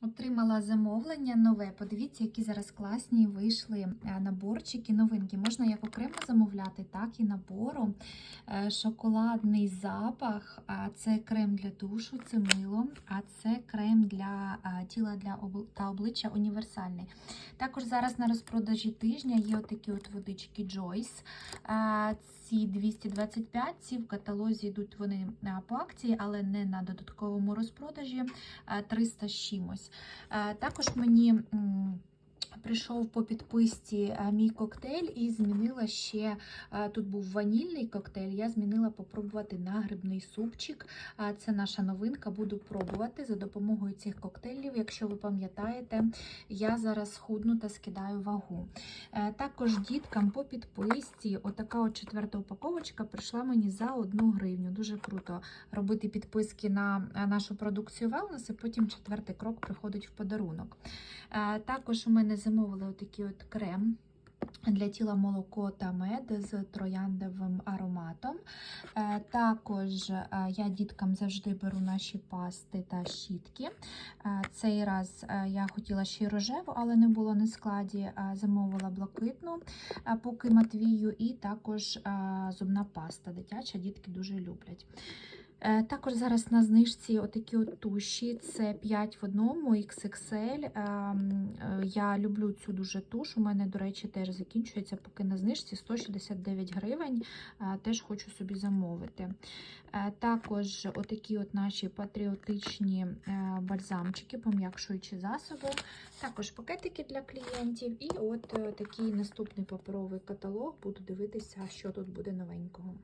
Отримала замовлення нове. Подивіться, які зараз класні вийшли е, наборчики, новинки. Можна як окремо замовляти, так і набором. Е, Шоколадний запах, це крем для душу, це мило, а це крем для е, тіла для та обличчя універсальний. Також зараз на розпродажі тижня є отакі от водички Joyce. Ці 225, ці в каталозі йдуть вони по акції, але не на додатковому розпродажі. е, 300 з. Е, Також мені прийшов по підписці е, мій коктейль і змінила ще е, тут був ванільний коктейль. Я змінила попробувати на грибний супчик. Це наша новинка. Буду пробувати за допомогою цих коктейлів. Якщо ви пам'ятаєте, я зараз худну та скидаю вагу. Е, Також діткам по підписці, отака от четверта упаковочка прийшла мені за одну гривню. Дуже круто робити підписки на нашу продукцію Wellness, і потім четвертий крок приходить в подарунок. Також у мене замовили отакий от крем. Для тіла молоко та мед з трояндовим ароматом. Е, Також е, я діткам завжди беру наші пасти та щітки. Е, Цей раз я хотіла ще й рожеву, але не було на складі. Замовила блакитну, поки Матвію, і також зубна паста дитяча, дітки дуже люблять. Е, Також зараз на знижці отакі от туші. Це 5 в одному XXL. Ем, е, Я люблю цю дуже туш. У мене, до речі, теж закінчується поки на знижці 169 гривень. Е, Теж хочу собі замовити. Також отакі от наші патріотичні бальзамчики, пом'якшуючі засоби. Також пакетики для клієнтів. І от такий наступний паперовий каталог. Буду дивитися, що тут буде новенького.